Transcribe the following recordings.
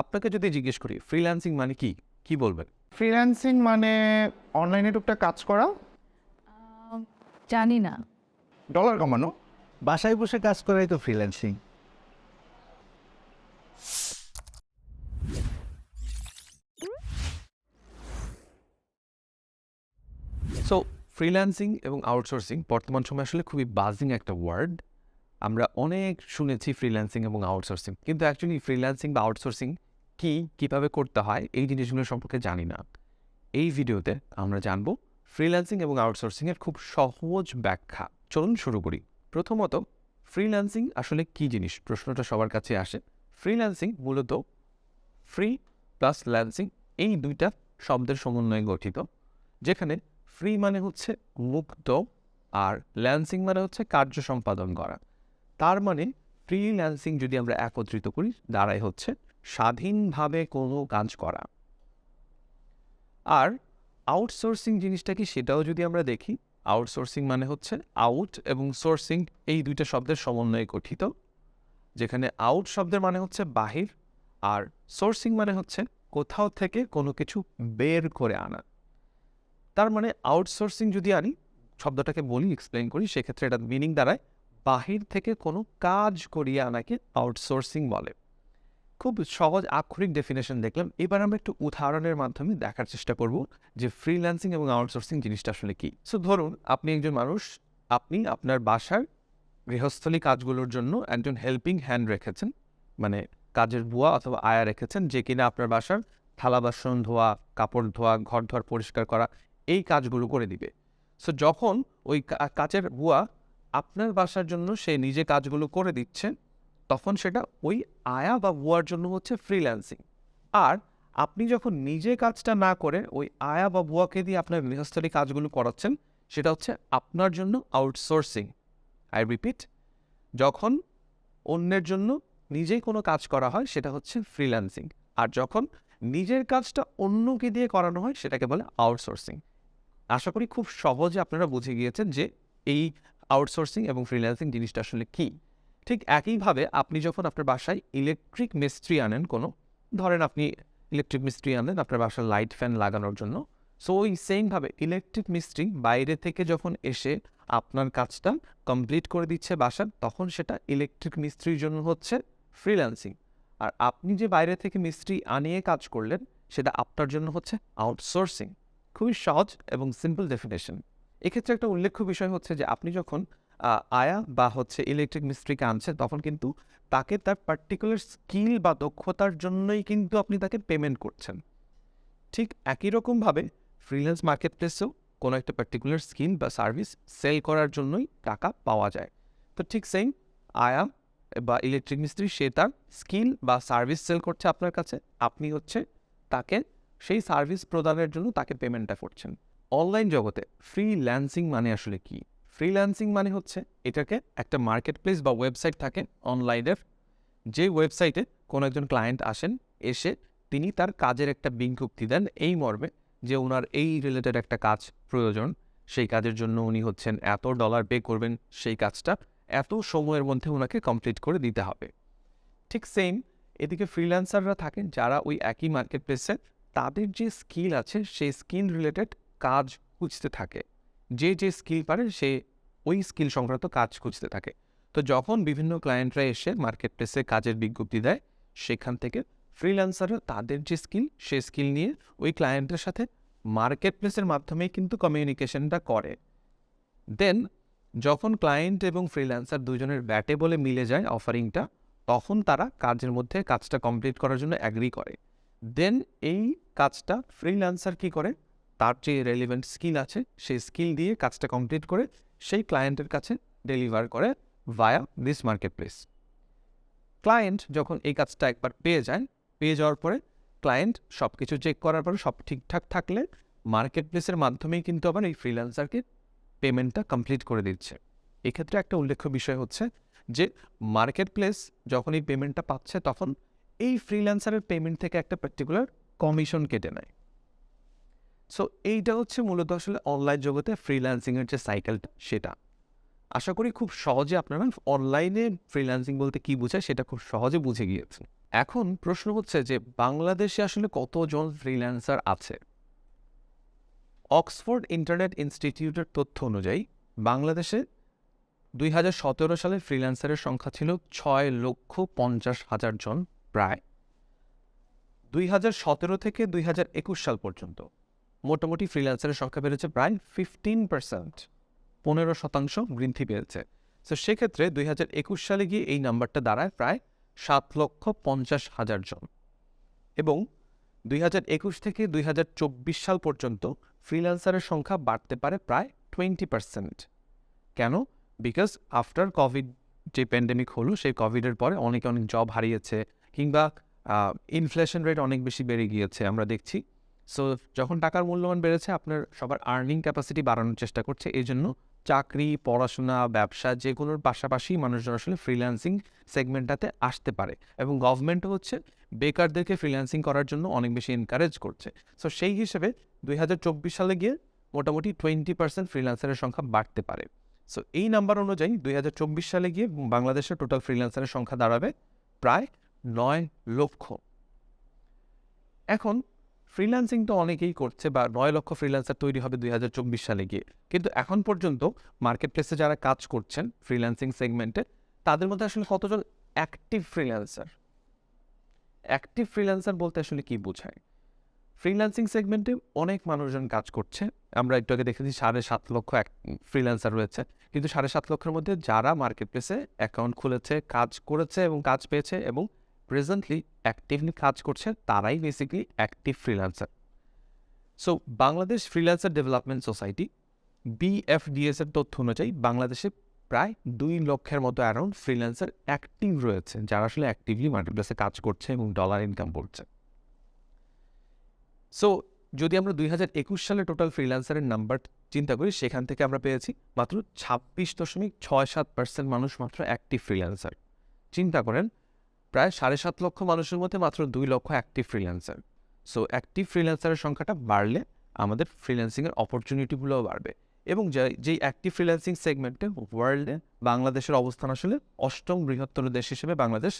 আপনাকে যদি জিজ্ঞেস করি ফ্রিল্যান্সিং মানে কি? কি বলবেন? ফ্রিল্যান্সিং মানে অনলাইনে টুকটাক কাজ করা? জানি না। ডলার কমানো? বাসায় বসে কাজ করাই তো ফ্রিল্যান্সিং সো ফ্রিল্যান্সিং এবং আউটসোর্সিং বর্তমান সময়ে আসলে খুবই বাজিং একটা ওয়ার্ড আমরা অনেক শুনেছি ফ্রিল্যান্সিং এবং আউটসোর্সিং কিন্তু অ্যাকচুয়ালি ফ্রিল্যান্সিং বা আউটসোর্সিং কি কীভাবে করতে হয়, এই জিনিসগুলো সম্পর্কে জানি না। এই ভিডিওতে আমরা জানব ফ্রিল্যান্সিং এবং আউটসোর্সিংয়ের খুব সহজ ব্যাখ্যা। চলুন শুরু করি। প্রথমত ফ্রিল্যান্সিং আসলে কি জিনিস? প্রশ্নটা সবার কাছে আসে। ফ্রিল্যান্সিং মূলত ফ্রি প্লাস ল্যান্সিং এই দুইটা শব্দের সমন্বয়ে গঠিত, যেখানে ফ্রি মানে হচ্ছে মুক্ত আর ল্যান্সিং মানে হচ্ছে কার্য সম্পাদন করা। তার মানে ফ্রিল্যান্সিং যদি আমরা একত্রিত করি দাঁড়ায় হচ্ছে স্বাধীনভাবে কোনো কাজ করা। আর আউটসোর্সিং জিনিসটা কি সেটাও যদি আমরা দেখি আউটসোর্সিং মানে হচ্ছে আউট এবং সোর্সিং এই দুইটা শব্দের সমন্বয়ে গঠিত, যেখানে আউট শব্দের মানে হচ্ছে বাহির আর সোর্সিং মানে হচ্ছে কোথাও থেকে কোনো কিছু বের করে আনা। তার মানে আউটসোর্সিং যদি আনি, শব্দটাকে বলি এক্সপ্লেন করি, সেক্ষেত্রে এটা মিনিং দ্বারায় বাহির থেকে কোনো কাজ করিয়ে আনাকে আউটসোর্সিং বলে। খুব সহজ আক্ষরিক ডেফিনেশন দেখলাম। এবার আমরা একটু উদাহরণের মাধ্যমে দেখার চেষ্টা করব যে ফ্রিল্যান্সিং এবং আউটসোর্সিং জিনিসটা আসলে কি। সো ধরুন, আপনি একজন মানুষ, আপনি আপনার বাসার গৃহস্থলী কাজগুলোর জন্য একজন হেল্পিং হ্যান্ড রেখেছেন মানে কাজের বুয়া অথবা আয়া রেখেছেন, যে কিনা আপনার বাসার থালা বাসন ধোয়া, কাপড় ধোয়া, ঘর ধোয়ার পরিষ্কার করা, এই কাজগুলো করে দিবে। সো যখন ওই কাজের বুয়া আপনার বাসার জন্য সে নিজে কাজগুলো করে দিচ্ছে তখন সেটা ওই আয়া বা বুয়ার জন্য হচ্ছে ফ্রিল্যান্সিং আর আপনি যখন নিজে কাজটা না করে ওই আয়া বা বুয়াকে দিয়ে আপনার গৃহস্থলী কাজগুলো করাচ্ছেন, সেটা হচ্ছে আপনার জন্য আউটসোর্সিং আই রিপিট যখন অন্যের জন্য নিজেই কোনো কাজ করা হয়, সেটা হচ্ছে ফ্রিল্যান্সিং আর যখন নিজের কাজটা অন্যকে দিয়ে করানো হয়, সেটাকে বলে আউটসোর্সিং আশা করি খুব সহজে আপনারা বুঝে গিয়েছেন যে এই আউটসোর্সিং এবং ফ্রিল্যান্সিং জিনিসটা আসলে কী। ঠিক একইভাবে আপনি যখন আপনার বাসায় ইলেকট্রিক মিস্ত্রি আনেন কোনো, ধরেন আপনি ইলেকট্রিক মিস্ত্রি আনেন আপনার বাসার লাইট ফ্যান লাগানোর জন্য সো ওই সেমভাবে ইলেকট্রিক মিস্ত্রি বাইরে থেকে যখন এসে আপনার কাজটা কমপ্লিট করে দিচ্ছে বাসার তখন সেটা ইলেকট্রিক মিস্ত্রির জন্য হচ্ছে ফ্রিল্যান্সিং আর আপনি যে বাইরে থেকে মিস্ত্রি আনিয়ে কাজ করলেন, সেটা আপনার জন্য হচ্ছে আউটসোর্সিং খুবই সহজ এবং সিম্পল ডেফিনেশন এক্ষেত্রে একটা উল্লেখ্য বিষয় হচ্ছে যে আপনি যখন আয়া বা হচ্ছে ইলেকট্রিক মিস্ত্রিকে আনছেন তখন কিন্তু তাকে তার পার্টিকুলার স্কিল বা দক্ষতার জন্যই কিন্তু আপনি তাকে পেমেন্ট করছেন। ঠিক একই রকমভাবে ফ্রিল্যান্স মার্কেট প্লেসেও কোনো একটা পার্টিকুলার স্কিল বা সার্ভিস সেল করার জন্যই টাকা পাওয়া যায়। তো ঠিক সেম আয়া বা ইলেকট্রিক মিস্ত্রি, সে তার স্কিল বা সার্ভিস সেল করছে আপনার কাছে, আপনি হচ্ছে তাকে সেই সার্ভিস প্রদানের জন্য তাকে পেমেন্টটা করছেন। অনলাইন জগতে ফ্রিল্যান্সিং মানে আসলে কি? ফ্রিল্যান্সিং মানে হচ্ছে এটাকে একটা মার্কেট প্লেস বা ওয়েবসাইট থাকে অনলাইনের যে ওয়েবসাইটে কোনো একজন ক্লায়েন্ট আসেন, এসে তিনি তার কাজের একটা বিজ্ঞপ্তি দেন এই মর্মে যে ওনার এই রিলেটেড একটা কাজ প্রয়োজন, সেই কাজের জন্য উনি হচ্ছেন এত ডলার পে করবেন সেই কাজটা, এত সময়ের মধ্যে ওনাকে কমপ্লিট করে দিতে হবে। ঠিক সেম এদিকে ফ্রিল্যান্সাররা থাকেন যারা ওই একই মার্কেট প্লেসে তাদের যে স্কিল আছে, সেই স্কিল রিলেটেড কাজ খুঁজতে থাকে। যে যে স্কিল পারে সে ওই স্কিল সংক্রান্ত কাজ খুঁজতে থাকে। তো যখন বিভিন্ন ক্লায়েন্টরা এসে মার্কেট প্লেসে কাজের বিজ্ঞপ্তি দেয়, সেখান থেকে ফ্রিল্যান্সাররা তাদের যে স্কিল, সে স্কিল নিয়ে ওই ক্লায়েন্টের সাথে মার্কেট প্লেসের মাধ্যমেই কিন্তু কমিউনিকেশনটা করে। দেন যখন ক্লায়েন্ট এবং ফ্রিল্যান্সার দুজনের ব্যাটে বলে মিলে যায় অফারিংটা তখন তারা কাজের মধ্যে কাজটা কমপ্লিট করার জন্য অ্যাগ্রি করে। দেন এই কাজটা ফ্রিল্যান্সার কি করে? তার যে রেলিভেন্ট স্কিল আছে, সেই স্কিল দিয়ে কাজটা কমপ্লিট করে সেই ক্লায়েন্টের কাছে ডেলিভার করে via this market place client যখন এই কাজটা একবার পেয়ে যায়, পেয়ে যাওয়ার পরে ক্লায়েন্ট সব কিছু চেক করার পরে সব ঠিকঠাক থাকলে মার্কেট প্লেসের মাধ্যমেই কিন্তু আবার এই ফ্রিল্যান্সারকে পেমেন্টটা কমপ্লিট করে দিচ্ছে। এক্ষেত্রে একটা উল্লেখ্য বিষয় হচ্ছে যে মার্কেট প্লেস যখন এই পেমেন্টটা পাচ্ছে, তখন এই ফ্রিল্যান্সারের পেমেন্ট থেকে একটা পার্টিকুলার কমিশন কেটে নেয়। সো এইটা হচ্ছে মূলত আসলে অনলাইন জগতে ফ্রিল্যান্সিংয়ের যে সাইকেলটা সেটা। আশা করি খুব সহজে আপনারা অনলাইনে ফ্রিল্যান্সিং বলতে কী বোঝায়, সেটা খুব সহজে বুঝে গিয়েছেন। এখন প্রশ্ন হচ্ছে যে, বাংলাদেশে আসলে কতজন ফ্রিল্যান্সার আছে? অক্সফোর্ড ইন্টারনেট ইনস্টিটিউটের তথ্য অনুযায়ী, বাংলাদেশে দুই হাজার সতেরো সালে ফ্রিল্যান্সারের সংখ্যা ছিল ছয় লক্ষ পঞ্চাশ হাজার জন প্রায়। দুই হাজার সতেরো থেকে দুই হাজার একুশ সাল পর্যন্ত। মোটামুটি ফ্রিল্যান্সারের সংখ্যা বেড়েছে প্রায় ফিফটিন পার্সেন্ট পনেরো শতাংশ বৃদ্ধি পেয়েছে। তো সেক্ষেত্রে দুই হাজার একুশ সালে গিয়ে এই নাম্বারটা দাঁড়ায় প্রায় সাত লক্ষ পঞ্চাশ হাজার জন। এবং দুই হাজার একুশ থেকে দুই হাজার চব্বিশ সাল পর্যন্ত ফ্রিল্যান্সারের সংখ্যা বাড়তে পারে প্রায় টোয়েন্টি পার্সেন্ট কেন? বিকজ আফটার কোভিড যে প্যান্ডেমিক হলো, সেই কোভিডের পরে অনেকে অনেক জব হারিয়েছে, কিংবা ইনফ্লেশন রেট অনেক বেশি বেড়ে গিয়েছে, আমরা দেখছি। সো যখন টাকার মূল্যমান বেড়েছে, আপনার সবার আর্নিং ক্যাপাসিটি বাড়ানোর চেষ্টা করছে। এই জন্য চাকরি, পড়াশোনা, ব্যবসা যেগুলোর পাশাপাশি মানুষজন আসলে ফ্রিল্যান্সিং সেগমেন্টটাতে আসতে পারে। এবং গভর্নমেন্টও হচ্ছে বেকারদেরকে ফ্রিল্যান্সিং করার জন্য অনেক বেশি এনকারেজ করছে। সো সেই হিসেবে দুই হাজার চব্বিশ সালে গিয়ে মোটামুটি টোয়েন্টি পার্সেন্ট ফ্রিল্যান্সারের সংখ্যা বাড়তে পারে। সো এই নাম্বার অনুযায়ী দুই হাজার চব্বিশ সালে গিয়ে বাংলাদেশের টোটাল ফ্রিল্যান্সারের সংখ্যা দাঁড়াবে প্রায় নয় লক্ষ। এখন ফ্রিল্যান্সিং তো অনেকেই করছে বা নয় লক্ষ ফ্রিল্যান্সার তৈরি হবে দুই হাজার চব্বিশ সালে গিয়ে। কিন্তু এখন পর্যন্ত মার্কেট প্লেসে যারা কাজ করছেন ফ্রিল্যান্সিং সেগমেন্টে তাদের মধ্যে আসলে কতজন অ্যাক্টিভ ফ্রিল্যান্সার অ্যাক্টিভ ফ্রিল্যান্সার বলতে আসলে কি বোঝায়? ফ্রিল্যান্সিং সেগমেন্টে অনেক মানুষজন কাজ করছে। আমরা একটু আগে দেখেছি সাড়ে সাত লক্ষ ফ্রিল্যান্সার রয়েছে। কিন্তু সাড়ে সাত লক্ষের মধ্যে যারা মার্কেট প্লেসে অ্যাকাউন্ট খুলেছে, কাজ করেছে এবং কাজ পেয়েছে এবং প্রেজেন্টলি অ্যাক্টিভলি কাজ করছে, তারাই basically active freelancer so Bangladesh freelancer development society BFDS এর তথ্য অনুযায়ী বাংলাদেশে প্রায় দুই লক্ষের মতো অ্যারাউন্ড ফ্রিল্যান্সার অ্যাক্টিভ রয়েছে, যারা আসলে অ্যাক্টিভলি মার্কেটপ্লেসে কাজ করছে এবং ডলার ইনকাম করছে. সো যদি আমরা দুই হাজার একুশ সালে টোটাল ফ্রিল্যান্সারের নাম্বার চিন্তা করি, সেখান থেকে আমরা পেয়েছি মাত্র ছাব্বিশ দশমিক ছয় সাত পার্সেন্ট মানুষ মাত্র অ্যাক্টিভ ফ্রিল্যান্সার চিন্তা করেন প্রায় সাড়ে সাত লক্ষ মানুষের মধ্যে মাত্র দুই lakh active freelancer so active ফ্রিল্যান্সারের সংখ্যাটা বাড়লে আমাদের ফ্রিল্যান্সিংয়ের অপরচুনিটিগুলোও বাড়বে। এবং যেই অ্যাক্টিভ ফ্রিল্যান্সিং সেগমেন্টে ওয়ার্ল্ডে বাংলাদেশের অবস্থান আসলে অষ্টম বৃহত্তর দেশ হিসেবে বাংলাদেশ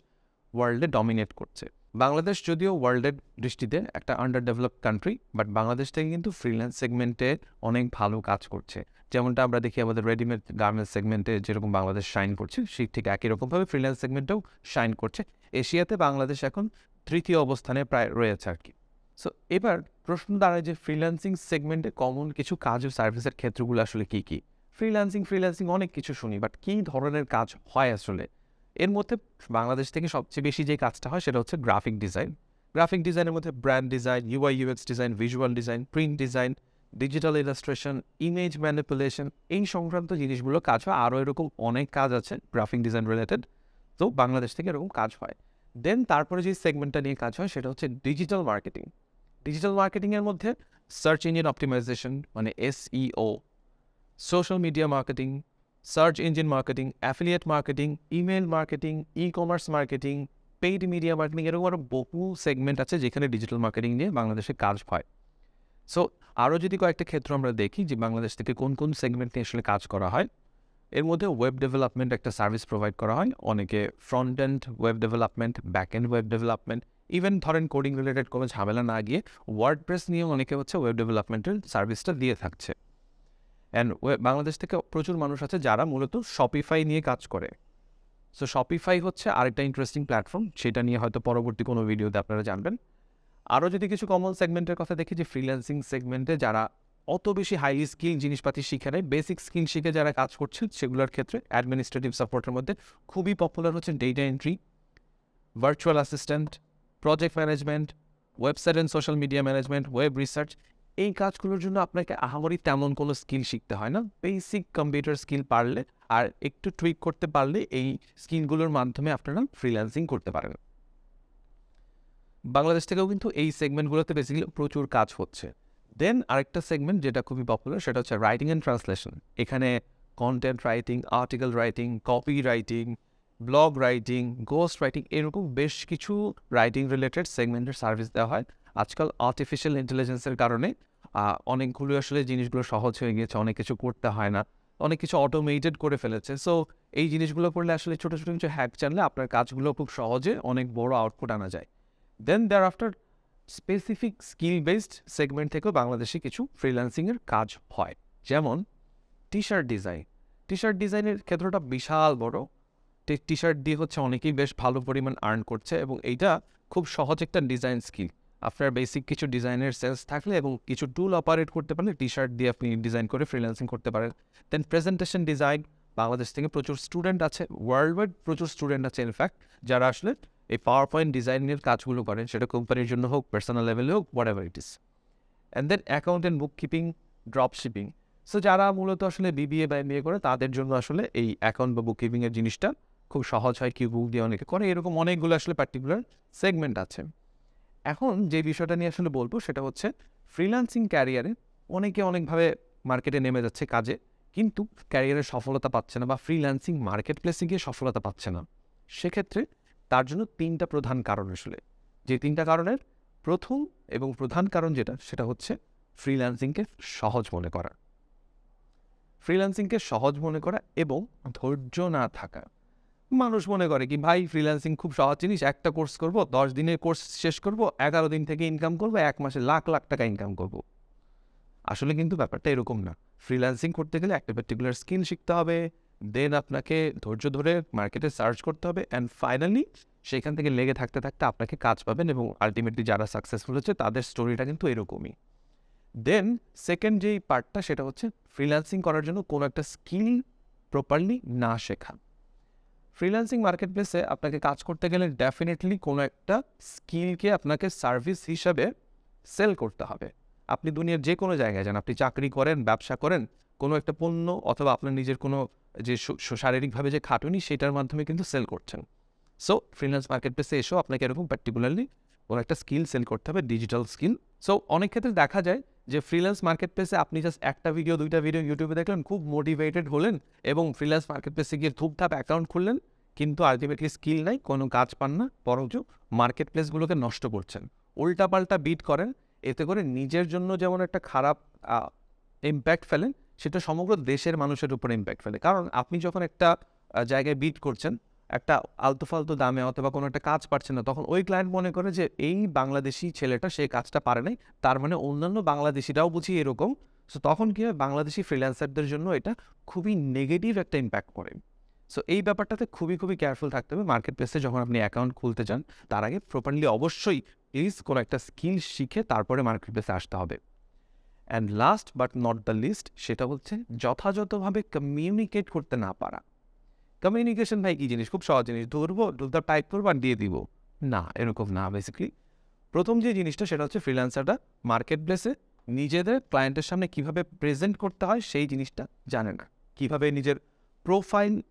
ওয়ার্ল্ডে ডমিনেট করছে। বাংলাদেশ যদিও ওয়ার্ল্ডের দৃষ্টিতে একটা under develop country but Bangladesh থেকে কিন্তু ফ্রিল্যান্স সেগমেন্টে অনেক ভালো কাজ করছে। যেমনটা আমরা দেখি আমাদের রেডিমেড গার্মেন্টস সেগমেন্টে যেরকম বাংলাদেশ শাইন করছে, সেই ঠিক একই রকমভাবে ফ্রিল্যান্স সেগমেন্টেও শাইন করছে। এশিয়াতে বাংলাদেশ এখন তৃতীয় অবস্থানে প্রায় রয়েছে আর কি। সো এবার প্রশ্ন দাঁড়ায় যে ফ্রিল্যান্সিং সেগমেন্টে কমন কিছু কাজ ও সার্ভিসের ক্ষেত্রগুলো আসলে কী কী? ফ্রিল্যান্সিং ফ্রিল্যান্সিং অনেক কিছু শুনি বাট কী ধরনের কাজ হয় আসলে? এর মধ্যে বাংলাদেশ থেকে সবচেয়ে বেশি যে কাজটা হয় সেটা হচ্ছে গ্রাফিক ডিজাইন গ্রাফিক ডিজাইনের মধ্যে brand design UI UX design visual design print design digital illustration image manipulation এই সংক্রান্ত জিনিসগুলো কাজ হয়। আরও এরকম অনেক কাজ আছে গ্রাফিক ডিজাইন রিলেটেড তো বাংলাদেশ থেকে এরকম কাজ হয়। দেন তারপরে যে সেগমেন্টটা নিয়ে কাজ হয়, সেটা হচ্ছে ডিজিটাল মার্কেটিং ডিজিটাল মার্কেটিংয়ের মধ্যে সার্চ ইঞ্জিন অপটিমাইজেশন মানে SEO social media marketing search engine marketing affiliate marketing email marketing e commerce marketing paid media marketing এরকম আরও বহু সেগমেন্ট আছে যেখানে ডিজিটাল মার্কেটিং নিয়ে বাংলাদেশে কাজ হয়। সো আরও যদি কয়েকটা ক্ষেত্র আমরা দেখি যে বাংলাদেশ থেকে কোন কোন সেগমেন্ট নিয়ে আসলে কাজ করা হয়, এর মধ্যে ওয়েব ডেভেলপমেন্ট একটা সার্ভিস প্রোভাইড করা হয়। অনেকে front end web development back end web development even ধরেন কোডিং রিলেটেড কোনো ঝামেলা না গিয়ে ওয়ার্ড প্রেস নিয়ে অনেকে হচ্ছে ওয়েব ডেভেলপমেন্টের সার্ভিসটা দিয়ে থাকছে। অ্যান্ড ওয়েব বাংলাদেশ থেকে প্রচুর মানুষ আছে যারা মূলত শপিফাই নিয়ে কাজ করে। সো শপিফাই হচ্ছে আরেকটা ইন্টারেস্টিং প্ল্যাটফর্ম সেটা নিয়ে হয়তো পরবর্তী কোনো ভিডিওতে আপনারা জানবেন। আরও যদি কিছু কমন সেগমেন্টের কথা দেখি, যে ফ্রিল্যান্সিং সেগমেন্টে যারা অত বেশি হাইলি স্কিল জিনিসপাতি শিখে নেয় বেসিক স্কিল শিখে যারা কাজ করছে সেগুলোর ক্ষেত্রে অ্যাডমিনিস্ট্রেটিভ সাপোর্টের মধ্যে খুবই পপুলার হচ্ছে data entry virtual assistant project management website and social media management web research এই কাজগুলোর জন্য আপনাকে আহামরি তেমন কোনো স্কিল শিখতে হয় না। বেসিক কম্পিউটার স্কিল পারলে আর একটু টুইক করতে পারলে এই স্কিলগুলোর মাধ্যমে আপনারা ফ্রিল্যান্সিং করতে পারেন বাংলাদেশ থেকেও কিন্তু এই সেগমেন্টগুলোতে বেসিক্যালি প্রচুর কাজ হচ্ছে। দেন আরেকটা সেগমেন্ট যেটা খুবই পপুলার সেটা হচ্ছে রাইটিং অ্যান্ড ট্রান্সলেশন এখানে content writing article writing copy writing blog writing ghost writing এরকম বেশ কিছু রাইটিং রিলেটেড সেগমেন্টের সার্ভিস দেওয়া হয়। আজকাল আর্টিফিশিয়াল ইন্টেলিজেন্সের কারণে অনেকগুলো আসলে জিনিসগুলো সহজ হয়ে গিয়েছে, অনেক কিছু করতে হয় না, অনেক কিছু অটোমেটেড করে ফেলেছে। সো এই জিনিসগুলো করলে আসলে ছোটো ছোটো কিছু হ্যাক জানলে আপনার কাজগুলো খুব সহজে অনেক বড় আউটপুট আনা যায়। Then thereafter specific skill based segment থেকেও বাংলাদেশে কিছু ফ্রিল্যান্সিংয়ের কাজ হয়। যেমন T shirt design T shirt ডিজাইনের ক্ষেত্রটা বিশাল বড়। টি শার্ট দিয়ে হচ্ছে অনেকেই বেশ ভালো পরিমাণ আর্ন করছে এবং এইটা খুব সহজ একটা ডিজাইন স্কিল আপনার বেসিক কিছু ডিজাইনের সেন্স থাকলে এবং কিছু টুল অপারেট করতে পারলে টি শার্ট দিয়ে আপনি ডিজাইন করে ফ্রিল্যান্সিং করতে পারেন। দেন প্রেজেন্টেশন ডিজাইন বাংলাদেশ থেকে প্রচুর স্টুডেন্ট আছে। ওয়ার্ল্ড ওয়াইড প্রচুর স্টুডেন্ট আছে ইনফ্যাক্ট যারা আসলে এই পাওয়ার পয়েন্ট ডিজাইনের কাজগুলো করেন, সেটা কোম্পানির জন্য হোক পার্সোনাল লেভেলে হোক whatever it is and then account and bookkeeping drop shipping so যারা মূলত আসলে বিবিএ বা এমবিএ করে, তাদের জন্য আসলে এই অ্যাকাউন্ট বা বুক কিপিংয়ের জিনিসটা খুব সহজ হয় কিউ বুক দিয়ে অনেকে করে। এরকম অনেকগুলো আসলে পার্টিকুলার সেগমেন্ট আছে। এখন যে বিষয়টা নিয়ে আসলে বলব, সেটা হচ্ছে ফ্রিল্যান্সিং ক্যারিয়ারে অনেকে অনেকভাবে মার্কেটে নেমে যাচ্ছে কাজে, কিন্তু ক্যারিয়ারে সফলতা পাচ্ছে না বা ফ্রিল্যান্সিং মার্কেট প্লেসে গিয়ে সফলতা পাচ্ছে না। সেক্ষেত্রে তার জন্য তিনটা প্রধান কারণ আসলে। যে তিনটা কারণের প্রথম এবং প্রধান কারণ যেটা, সেটা হচ্ছে ফ্রিল্যান্সিংকে সহজ মনে করা। ফ্রিল্যান্সিংকে সহজ মনে করা এবং ধৈর্য না থাকা। মানুষ মনে করে কি, ভাই ফ্রিল্যান্সিং খুব সহজ জিনিস, একটা কোর্স করব, দশ দিনের কোর্স শেষ করব, এগারো দিন থেকে ইনকাম করব, এক মাসে লাখ লাখ টাকা ইনকাম করব। আসলে কিন্তু ব্যাপারটা এরকম না। ফ্রিল্যান্সিং করতে গেলে একটা পার্টিকুলার স্কিল শিখতে হবে দেন আপনাকে ধৈর্য ধরে মার্কেটে সার্চ করতে হবে অ্যান্ড ফাইনালি সেখান থেকে লেগে থাকতে থাকতে আপনাকে কাজ পাবেন এবং আলটিমেটলি যারা সাকসেসফুল হচ্ছে তাদের স্টোরিটা কিন্তু এরকমই। দেন সেকেন্ড যেই পার্টটা সেটা হচ্ছে ফ্রিল্যান্সিং করার জন্য কোনো একটা স্কিল প্রপারলি না শেখা। ফ্রিল্যান্সিং মার্কেট প্লেসে আপনাকে কাজ করতে গেলে ডেফিনেটলি কোনো একটা স্কিলকে আপনাকে সার্ভিস হিসাবে সেল করতে হবে। আপনি দুনিয়ার যে কোনো জায়গায় যান, আপনি চাকরি করেন, ব্যবসা করেন, কোনো একটা পণ্য অথবা আপনার নিজের কোনো যে শারীরিকভাবে যে খাটুনি, সেটার মাধ্যমে কিন্তু সেল করছেন। সো ফ্রিল্যান্স মার্কেট প্লেসে এসেও আপনাকে এরকম পার্টিকুলারলি কোনো একটা স্কিল সেল করতে হবে ডিজিটাল স্কিল সো অনেক ক্ষেত্রে দেখা যায় যে ফ্রিল্যান্স মার্কেট প্লেসে আপনি জাস্ট একটা ভিডিও দুইটা ভিডিও ইউটিউবে দেখলেন, খুব মোটিভেটেড হলেন এবং ফ্রিল্যান্স মার্কেট প্লেসে গিয়ে ধূপধাপ অ্যাকাউন্ট খুললেন, কিন্তু আলটিমেটলি স্কিল নাই, কোনো কাজ পান না, বরঞ্চ মার্কেট প্লেসগুলোকে নষ্ট করছেন। উল্টাপাল্টা বিট করেন, এতে করে নিজের জন্য যেমন একটা খারাপ ইম্প্যাক্ট ফেলেন সেটা সমগ্র দেশের মানুষের উপর ইম্প্যাক্ট ফেলে। কারণ আপনি যখন একটা জায়গায় বিট করছেন, একটা আলতু ফালতু দামে অথবা কোনো একটা কাজ পাচ্ছেন না, তখন ওই ক্লায়েন্ট মনে করে যে, এই বাংলাদেশি ছেলেটা সেই কাজটা পারে নাই, তার মানে অন্যান্য বাংলাদেশিরাও বুঝি এরকম। সো তখন কী হয়, বাংলাদেশি ফ্রিল্যান্সারদের জন্য এটা খুবই নেগেটিভ একটা ইম্প্যাক্ট করে সো এই ব্যাপারটাতে খুবই খুবই কেয়ারফুল থাকতে হবে। মার্কেট প্লেসে যখন আপনি অ্যাকাউন্ট খুলতে চান তার আগে প্রপারলি অবশ্যই প্লিজ কোনো একটা স্কিল শিখে তারপরে মার্কেট প্লেসে আসতে হবে। And last but not the least সেটা হচ্ছে যথাযথভাবে কমিউনিকেট করতে না পারা। কমিউনিকেশন ভাই কী জিনিস? খুব সহজ জিনিস। ধরবো দুধটা টাইপ করব আর দিয়ে দিব। না, এরকম না বেসিক্যালি প্রথম যে জিনিসটা, সেটা হচ্ছে ফ্রিল্যান্সারটা মার্কেট প্লেসে নিজেদের ক্লায়েন্টের সামনে কীভাবে প্রেজেন্ট করতে হয়, সেই জিনিসটা জানে না। কীভাবে নিজের প্রোফাইল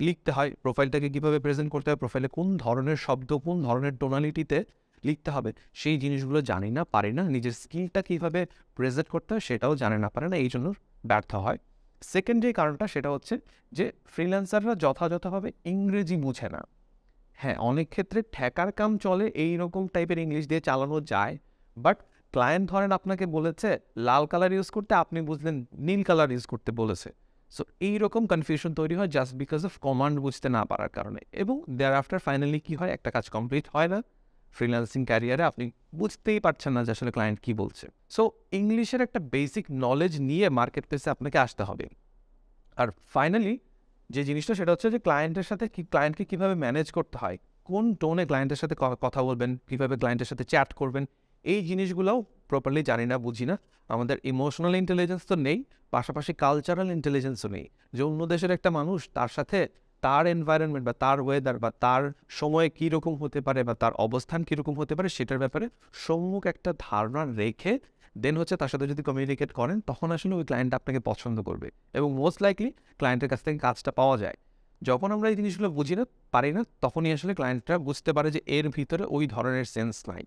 লিখতে হয় প্রোফাইলটাকে কীভাবে প্রেজেন্ট করতে হয় প্রোফাইলে কোন ধরনের শব্দ, কোন ধরনের টোনালিটিতে লিখতে হবে। সেই জিনিসগুলো জানি না, পারি না, নিজের স্কিলটা কীভাবে প্রেজেন্ট করতে হয় সেটাও জানে না, পারে না, এই জন্য ব্যর্থ হয়। সেকেন্ড যে কারণটা সেটা হচ্ছে যে ফ্রিল্যান্সাররা যথাযথভাবে ইংরেজি বুঝে না। হ্যাঁ অনেক ক্ষেত্রে ঠেকার কাম চলে এই রকম টাইপের ইংলিশ দিয়ে চালানো যায় বাট ক্লায়েন্ট ধরেন আপনাকে বলেছে, লাল কালার ইউজ করতে আপনি বুঝলেন, নীল কালার ইউজ করতে বলেছে। সো এইরকম কনফিউশন তৈরি হয় জাস্ট বিকজ অফ কমান্ড বুঝতে না পারার কারণে। এবং দেয়ার আফটার ফাইনালি কী হয়? একটা কাজ কমপ্লিট হয় না। ফ্রিল্যান্সিং ক্যারিয়ারে আপনি বুঝতেই পারছেন না যে আসলে ক্লায়েন্ট কী বলছে। সো ইংলিশের একটা বেসিক নলেজ নিয়ে মার্কেট প্লেসে আপনাকে আসতে হবে। আর ফাইনালি যে জিনিসটা সেটা হচ্ছে যে ক্লায়েন্টের সাথে কি ক্লায়েন্টকে কীভাবে ম্যানেজ করতে হয়, কোন টোনে ক্লায়েন্টের সাথে কথা বলবেন, কীভাবে ক্লায়েন্টের সাথে চ্যাট করবেন, এই জিনিসগুলোও প্রপারলি জানি না, বুঝি না। আমাদের ইমোশনাল ইন্টেলিজেন্স তো নেই, পাশাপাশি কালচারাল ইন্টেলিজেন্সও নেই। যে অন্য দেশের একটা মানুষ তার সাথে তার এনভায়রনমেন্ট বা তার ওয়েদার বা তার সময় কী রকম হতে পারে বা তার অবস্থান কীরকম হতে পারে সেটার ব্যাপারে সম্মুখ একটা ধারণা রেখে দেন হচ্ছে তার সাথে যদি কমিউনিকেট করেন, তখন আসলে ওই ক্লায়েন্ট আপনাকে পছন্দ করবে এবং মোস্ট লাইকলি ক্লায়েন্টের কাছ থেকে কাজটা পাওয়া যায়। যখন আমরা এই জিনিসগুলো বুঝি না, পারি না, তখনই আসলে ক্লায়েন্টরা বুঝতে পারে যে এর ভিতরে ওই ধরনের সেন্স নাই।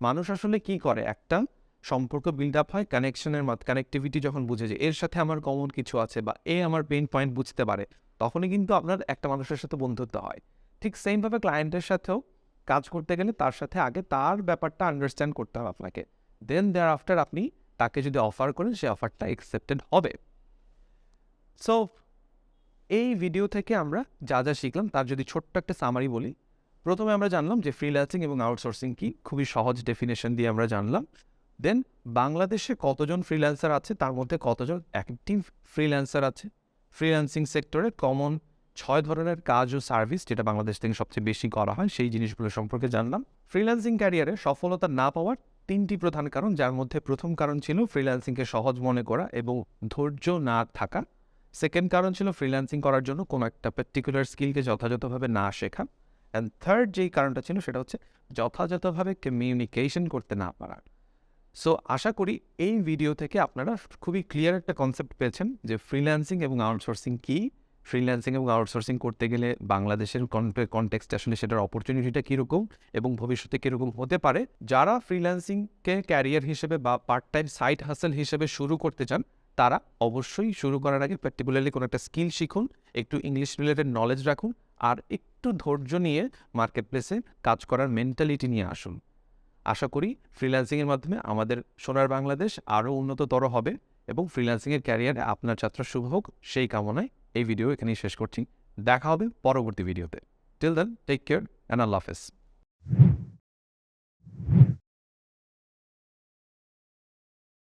মানুষ আসলে কি করে? একটা সম্পর্ক বিল্ড আপ হয় কানেকশনের মত কানেক্টিভিটি যখন বুঝে যে এর সাথে আমার কমন কিছু আছে বা এ আমার পেইন পয়েন্ট বুঝতে পারে তখনই কিন্তু আপনার একটা মানুষের সাথে বন্ধুত্ব হয়। ঠিক সেমভাবে ক্লায়েন্টের সাথেও কাজ করতে গেলে তার সাথে আগে তার ব্যাপারটা আন্ডারস্ট্যান্ড করতে হবে আপনাকে। দেন দেয়ার আফটার আপনি তাকে যদি অফার করেন, সে অফারটা অ্যাকসেপ্টেড হবে। সো এই ভিডিও থেকে আমরা যা যা শিখলাম, তার যদি ছোট্ট একটা সামারি বলি। প্রথমে আমরা জানলাম যে ফ্রিল্যান্সিং এবং আউটসোর্সিং কি, খুবই সহজ ডেফিনেশন দিয়ে আমরা জানলাম। দেন বাংলাদেশে কতজন ফ্রিল্যান্সার আছে, তার মধ্যে কতজন অ্যাক্টিভ ফ্রিল্যান্সার আছে? ফ্রিল্যান্সিং সেক্টরে কমন ছয় ধরনের কাজ ও সার্ভিস যেটা বাংলাদেশ থেকে সবচেয়ে বেশি করা হয়, সেই জিনিসগুলো সম্পর্কে জানলাম। ফ্রিল্যান্সিং ক্যারিয়ারে সফলতা না পাওয়ার তিনটি প্রধান কারণ, যার মধ্যে প্রথম কারণ ছিল ফ্রিল্যান্সিংকে সহজ মনে করা এবং ধৈর্য না থাকা। সেকেন্ড কারণ ছিল ফ্রিল্যান্সিং করার জন্য কোনো একটা পার্টিকুলার স্কিলকে যথাযথভাবে না শেখা। অ্যান্ড থার্ড যেই কারণটা ছিল, সেটা হচ্ছে যথাযথভাবে কমিউনিকেশন করতে না পারা। সো আশা করি এই ভিডিও থেকে আপনারা খুবই ক্লিয়ার একটা কনসেপ্ট পেয়েছেন যে ফ্রিল্যান্সিং এবং আউটসোর্সিং কী? ফ্রিল্যান্সিং এবং আউটসোর্সিং করতে গেলে বাংলাদেশের কনটেক্সট আসলে সেটার অপরচুনিটিটা কীরকম এবং ভবিষ্যতে কীরকম হতে পারে? যারা ফ্রিল্যান্সিংকে ক্যারিয়ার হিসেবে বা পার্ট টাইম সাইড হাসেল হিসেবে শুরু করতে চান, তারা অবশ্যই শুরু করার আগে পার্টিকুলারলি কোনো একটা স্কিল শিখুন, একটু ইংলিশ রিলেটেড নলেজ রাখুন, আর একটু ধৈর্য নিয়ে মার্কেট প্লেসে কাজ করার মেন্টালিটি নিয়ে আসুন। আশা করি ফ্রিল্যান্সিংয়ের মাধ্যমে আমাদের সোনার বাংলাদেশ আরও উন্নততর হবে এবং ফ্রিল্যান্সিংয়ের ক্যারিয়ারে আপনার যাত্রা শুভ হোক। সেই কামনায় এই ভিডিও এখানেই শেষ করছি। দেখা হবে পরবর্তী ভিডিওতে till then take care and আল্লাহ হাফেজ।